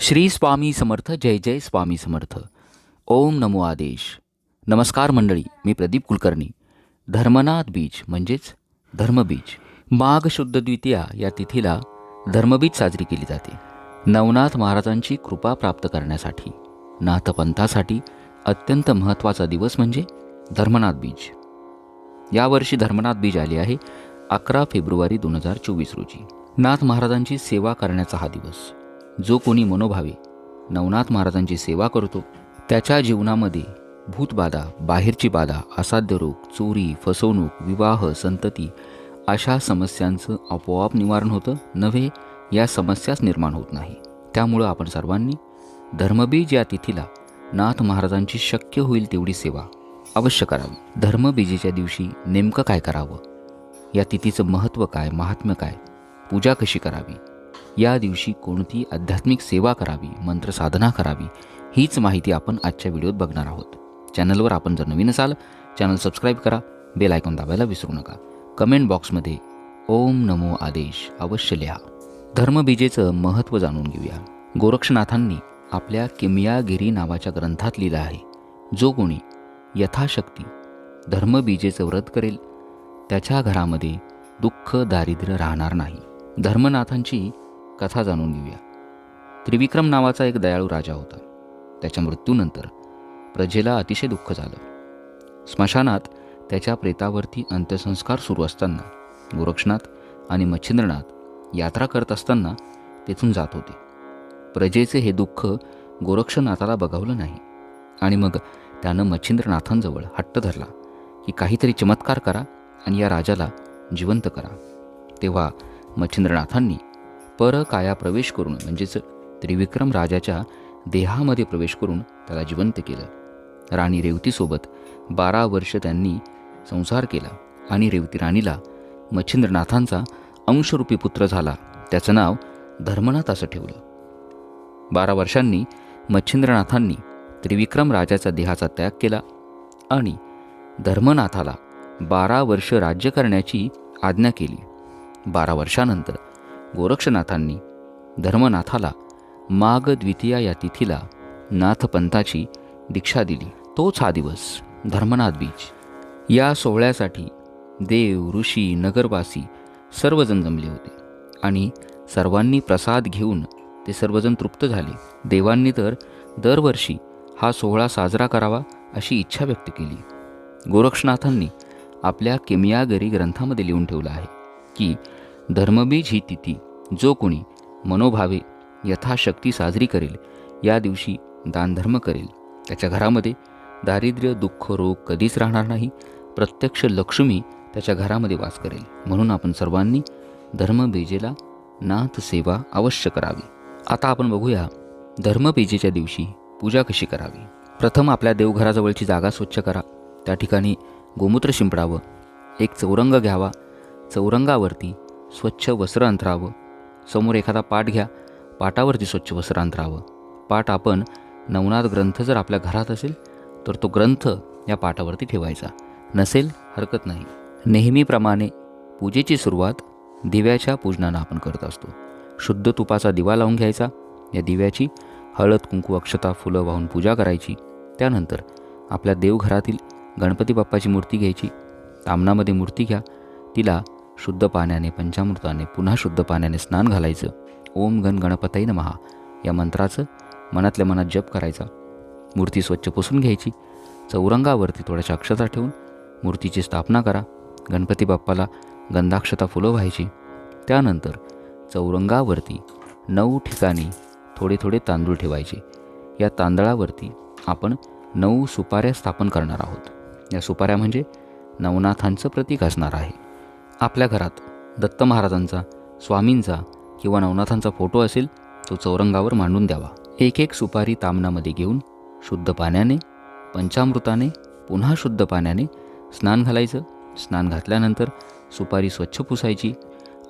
श्री स्वामी समर्थ जय जय स्वामी समर्थ. ओम नमो आदेश. नमस्कार मंडळी मी प्रदीप कुलकर्णी. धर्मनाथ बीज म्हणजेच धर्मबीज माघ शुद्ध द्वितीया या तिथीला धर्मबीज साजरी केली जाते. नवनाथ महाराजांची कृपा प्राप्त करण्यासाठी नाथपंथासाठी अत्यंत महत्त्वाचा दिवस म्हणजे धर्मनाथ बीज. यावर्षी धर्मनाथ बीज आले आहे अकरा फेब्रुवारी दोन हजार चोवीस रोजी. नाथ महाराजांची सेवा करण्याचा हा दिवस. जो कोणी मनोभावे नवनाथ महाराजांची सेवा करतो त्याच्या जीवनामध्ये भूतबाधा बाहेरची बाधा असाध्य रोग चोरी फसवणूक विवाह संतती अशा समस्यांचं आपोआप निवारण होतं. नव्हे या समस्याच निर्माण होत नाही. त्यामुळं आपण सर्वांनी धर्मबीज या तिथीला नाथ महाराजांची शक्य होईल तेवढी सेवा अवश्य करावी. धर्मबीजेच्या दिवशी नेमकं काय करावं? या तिथीचं महत्त्व काय महात्म्य काय? पूजा कशी करावी? या दिवशी कोणती आध्यात्मिक सेवा करावी मंत्र साधना करावी हीच माहिती आपण आजच्या व्हिडिओत बघणार आहोत. चॅनलवर आपण जर नवीन असाल चॅनल सबस्क्राईब करा बेल आयकॉन दाबायला विसरू नका. कमेंट बॉक्समध्ये ओम नमो आदेश अवश्य लिहा. धर्मबीजेचं महत्त्व जाणून घेऊया. गोरक्षनाथांनी आपल्या किमयागिरी नावाच्या ग्रंथात लिहिलं आहे जो कोणी यथाशक्ती धर्मबीजेचं व्रत करेल त्याच्या घरामध्ये दुःख दारिद्र्य राहणार नाही. धर्मनाथांची कथा जाणून घेऊया. त्रिविक्रम नावाचा एक दयाळू राजा होता. त्याच्या मृत्यूनंतर प्रजेला अतिशय दुःख झालं. स्मशानात त्याच्या प्रेतावरती अंत्यसंस्कार सुरू असताना गोरक्षनाथ आणि मच्छिंद्रनाथ यात्रा करत असताना तेथून जात होते. प्रजेचे हे दुःख गोरक्षनाथाला बघावलं नाही. आणि मग त्यानं मच्छिंद्रनाथांजवळ हट्ट धरला की काहीतरी चमत्कार करा आणि या राजाला जिवंत करा. तेव्हा मच्छिंद्रनाथांनी परकाया प्रवेश करून म्हणजेच त्रिविक्रम राजाच्या देहामध्ये प्रवेश करून त्याला जिवंत केलं. राणी रेवतीसोबत बारा वर्ष त्यांनी संसार केला आणि रेवती राणीला मच्छिंद्रनाथांचा अंशरूपी पुत्र झाला. त्याचं नाव धर्मनाथ असं ठेवलं. बारा वर्षांनी मच्छिंद्रनाथांनी त्रिविक्रम राजाचा देहाचा त्याग केला आणि धर्मनाथाला बारा वर्ष राज्य करण्याची आज्ञा केली. बारा वर्षानंतर गोरक्षनाथांनी धर्मनाथाला माघ द्वितीया या तिथीला नाथपंथाची दीक्षा दिली. तोच हा दिवस धर्मनाथ बीज. या सोहळ्यासाठी देव ऋषी नगरवासी सर्वजण जमले होते आणि सर्वांनी प्रसाद घेऊन ते सर्वजण तृप्त झाले. देवांनी तर दरवर्षी हा सोहळा साजरा करावा अशी इच्छा व्यक्त केली. गोरक्षनाथांनी आपल्या केमियागरी ग्रंथामध्ये लिहून ठेवलं आहे की धर्मबीज ही तिथी जो कोणी मनोभावे यथाशक्ती साजरी करेल या दिवशी दानधर्म करेल. त्याच्या घरामध्ये दारिद्र्य दुःख रोग कधीच राहणार नाही. प्रत्यक्ष लक्ष्मी त्याच्या घरामध्ये वास करेल. म्हणून आपण सर्वांनी धर्मबीजेला नाथ सेवा अवश्य करावी. आता आपण बघूया धर्मबीजेच्या दिवशी पूजा कशी करावी. प्रथम आपल्या देवघराजवळची जागा स्वच्छ करा. त्या ठिकाणी गोमूत्र शिंपडावं एक चौरंग घ्यावा. चौरंगावरती स्वच्छ वस्त्र अंतरावं समोर एखादा पाठ घ्या पाटावरती स्वच्छ वस्त्र अंतरावं पाठ आपण नवनाथ ग्रंथ जर आपल्या घरात असेल तर तो ग्रंथ या पाटावरती ठेवायचा. नसेल हरकत नाही. नेहमीप्रमाणे पूजेची सुरुवात दिव्याच्या पूजनानं आपण करत असतो. शुद्ध तुपाचा दिवा लावून घ्यायचा. या दिव्याची हळद कुंकू अक्षता फुलं वाहून पूजा करायची. त्यानंतर आपल्या देवघरातील गणपती बाप्पाची मूर्ती घ्यायची. तामणामध्ये मूर्ती घ्या. तिला शुद्ध पाण्याने पंचामृताने पुन्हा शुद्ध पाण्याने स्नान घालायचं. ओम गण गणपतई नमहा या मंत्राचं मनातल्या मनात जप करायचा. मूर्ती स्वच्छ पुसून घ्यायची. चौरंगावरती थोड्याशा अक्षता ठेवून मूर्तीची स्थापना करा. गणपती बाप्पाला गंधाक्षता फुलं व्हायची. त्यानंतर चौरंगावरती नऊ ठिकाणी थोडे थोडे तांदूळ ठेवायचे. या तांदळावरती आपण नऊ सुपाऱ्या स्थापन करणार आहोत. या सुपाऱ्या म्हणजे नवनाथांचं प्रतीक असणार आहे. आपल्या घरात दत्त महाराजांचा स्वामींचा किंवा नवनाथांचा फोटो असेल तो चौरंगावर मांडून द्यावा. एक एक सुपारी तामणामध्ये घेऊन शुद्ध पाण्याने पंचामृताने पुन्हा शुद्ध पाण्याने स्नान घालायचं. स्नान घातल्यानंतर सुपारी स्वच्छ पुसायची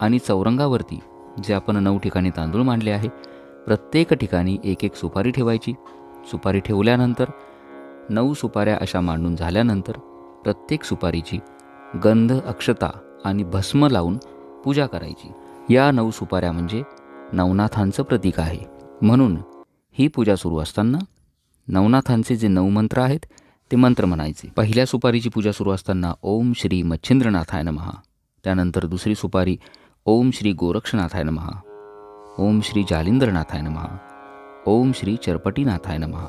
आणि चौरंगावरती जे आपण नऊ ठिकाणी तांदूळ मांडले आहे प्रत्येक ठिकाणी एक एक सुपारी ठेवायची. सुपारी ठेवल्यानंतर नऊ सुपाऱ्या अशा मांडून झाल्यानंतर प्रत्येक सुपारीची गंध अक्षता आणि भस्म लावून पूजा करायची. या नऊ सुपाऱ्या म्हणजे नवनाथांचं प्रतीक आहे. म्हणून ही पूजा सुरू असताना नवनाथांचे जे नऊ मंत्र आहेत ते मंत्र म्हणायचे. पहिल्या सुपारीची पूजा सुरू असताना ओम श्री मच्छिंद्रनाथाय नमहा त्यानंतर दुसरी सुपारी ओम श्री गोरक्षनाथाय नमहा ओम श्री जालिंद्रनाथाय नमहा ओम श्री चरपटीनाथाय नमहा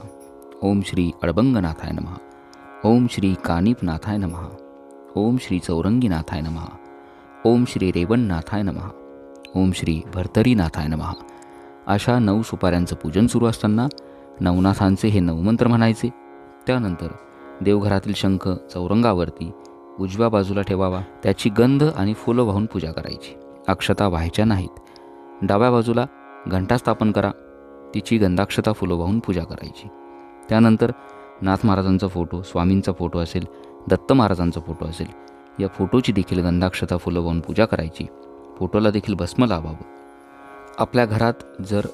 ओम श्री अडबंगनाथाय नमहा ओम श्री कानिपनाथाय नमहा ओम श्री चौरंगीनाथाय नमहा ओम श्री रेवणनाथाय नमहा ओम श्री भर्तरीनाथाय नमहा अशा नऊ सुपाऱ्यांचं पूजन सुरू असताना नवनाथांचे हे नवमंत्र म्हणायचे. त्यानंतर देवघरातील शंख चौरंगावरती उजव्या बाजूला ठेवावा. त्याची गंध आणि फुलं वाहून पूजा करायची. अक्षता व्हायच्या नाहीत. डाव्या बाजूला घंटा स्थापन करा. तिची गंधाक्षता फुलं वाहून पूजा करायची. त्यानंतर नाथ महाराजांचा फोटो स्वामींचा फोटो असेल दत्त महाराजांचा फोटो असेल या फोटोची देखील गंधाक्षता फुलं वाहून पूजा करायची. फोटोला देखील भस्म लावावं. आपल्या घरात जर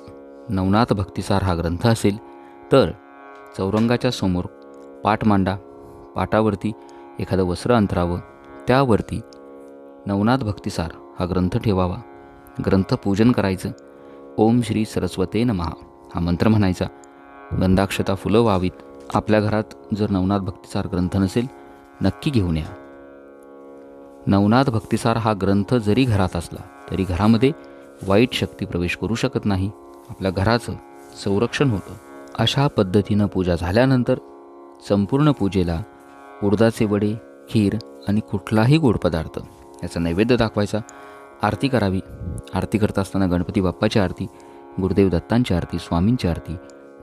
नवनाथ भक्तिसार हा ग्रंथ असेल तर चौरंगाच्या समोर पाट मांडा पाटावरती एखादं वस्त्र अंतरावं त्यावरती नवनाथ भक्तिसार हा ग्रंथ ठेवावा. ग्रंथ पूजन करायचं. ओम श्री सरस्वते नमहा हा मंत्र म्हणायचा. गंधाक्षता फुलं व्हावीत. आपल्या घरात जर नवनाथ भक्तिसार ग्रंथ नसेल नक्की घेऊन या. नवनाथ भक्तिसार हा ग्रंथ जरी घरात असला तरी घरामध्ये वाईट शक्ती प्रवेश करू शकत नाही. आपल्या घराचं संरक्षण होतं. अशा पद्धतीनं पूजा झाल्यानंतर संपूर्ण पूजेला उडदाचे वडे खीर आणि कुठलाही गोड पदार्थ याचा नैवेद्य दाखवायचा. आरती करावी. आरती करत असताना गणपती बाप्पाची आरती गुरुदेव दत्तांची आरती स्वामींची आरती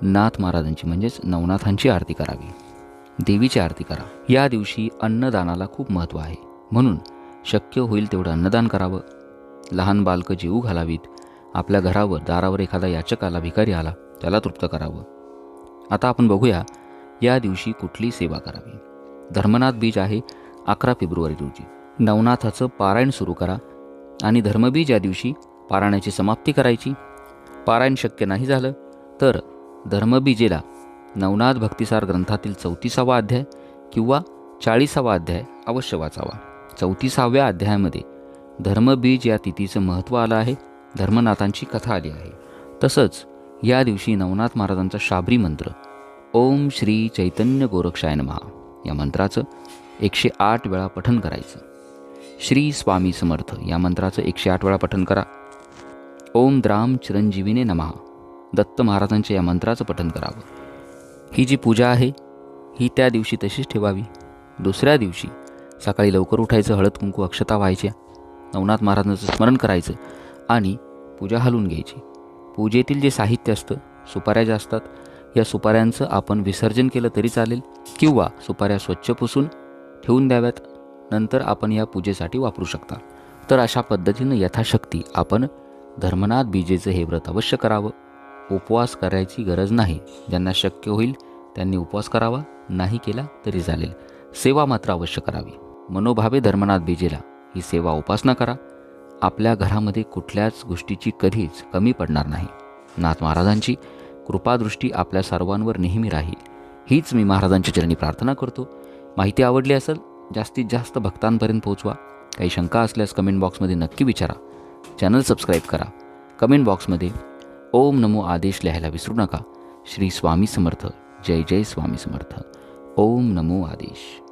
नाथ महाराजांची म्हणजेच नवनाथांची आरती करावी. देवीची आरती करा. या दिवशी अन्नदानाला खूप महत्त्व आहे. म्हणून शक्य होईल तेवढं अन्नदान करावं. लहान बालकं जीव घालावीत. आपल्या घरावर दारावर एखादा याचक आला भिकारी आला त्याला तृप्त करावं. आता आपण बघूया या दिवशी कुठली सेवा करावी? धर्मनाथ बीज आहे अकरा फेब्रुवारी रोजी. नवनाथाचं पारायण सुरू करा आणि धर्मबीज या दिवशी पारायणाची समाप्ती करायची. पारायण शक्य नाही झालं तर धर्मबीजेला नवनाथ भक्तिसार ग्रंथातील चौतीसावा अध्याय किंवा चाळीसावा अध्याय अवश्य वाचावा. चौतीसाव्या अध्यायामध्ये धर्मबीज या तिथीचं महत्त्व आलं आहे धर्मनाथांची कथा आली आहे. तसंच या दिवशी नवनाथ महाराजांचा शाबरी मंत्र ओम श्री चैतन्य गोरक्षाय नमहा या मंत्राचं एकशे आठ वेळा पठन करायचं. श्री स्वामी समर्थ या मंत्राचं एकशे आठ वेळा पठन करा. ओम द्राम चिरंजीवीने नमहा दत्त महाराजांच्या या मंत्राचं पठन करावं. ही जी पूजा आहे ही त्या दिवशी तशीच ठेवावी. दुसऱ्या दिवशी सकाळी लवकर उठायचं हळद कुंकू अक्षता व्हायच्या. नवनाथ महाराजांचं स्मरण करायचं आणि पूजा हलवून घ्यायची. पूजेतील जे साहित्य असतं सुपाऱ्या ज्या असतात या सुपाऱ्यांचं आपण विसर्जन केलं तरी चालेल किंवा सुपाऱ्या स्वच्छ पुसून ठेवून द्याव्यात. नंतर आपण या पूजेसाठी वापरू शकता. तर अशा पद्धतीनं यथाशक्ती आपण धर्मनाथ बीजेचं हे व्रत अवश्य करावं. उपवास करायची गरज नाही. ज्यांना शक्य होईल त्यांनी उपवास करावा नाही केला तरी चालेल. सेवा मात्र अवश्य करावी. मनोभावे धर्मनाथ बीजेला ही सेवा उपासना करा. आपल्या घरामध्ये कुठल्याच गोष्टीची कधीच कमी पडणार नाही. नाथ महाराजांची कृपादृष्टी आपल्या सर्वांवर नेहमी राहील. हीच मी महाराजांच्या चरणी प्रार्थना करतो. माहिती आवडली असेल जास्तीत जास्त भक्तांपर्यंत पोहोचवा. काही शंका असल्यास कमेंट बॉक्समध्ये नक्की विचारा. चॅनल सबस्क्राईब करा. कमेंट बॉक्समध्ये ओम नमो आदेश लिहायला विसरू नका. श्री स्वामी समर्थ. जय जय स्वामी समर्थ. ओम नमो आदेश.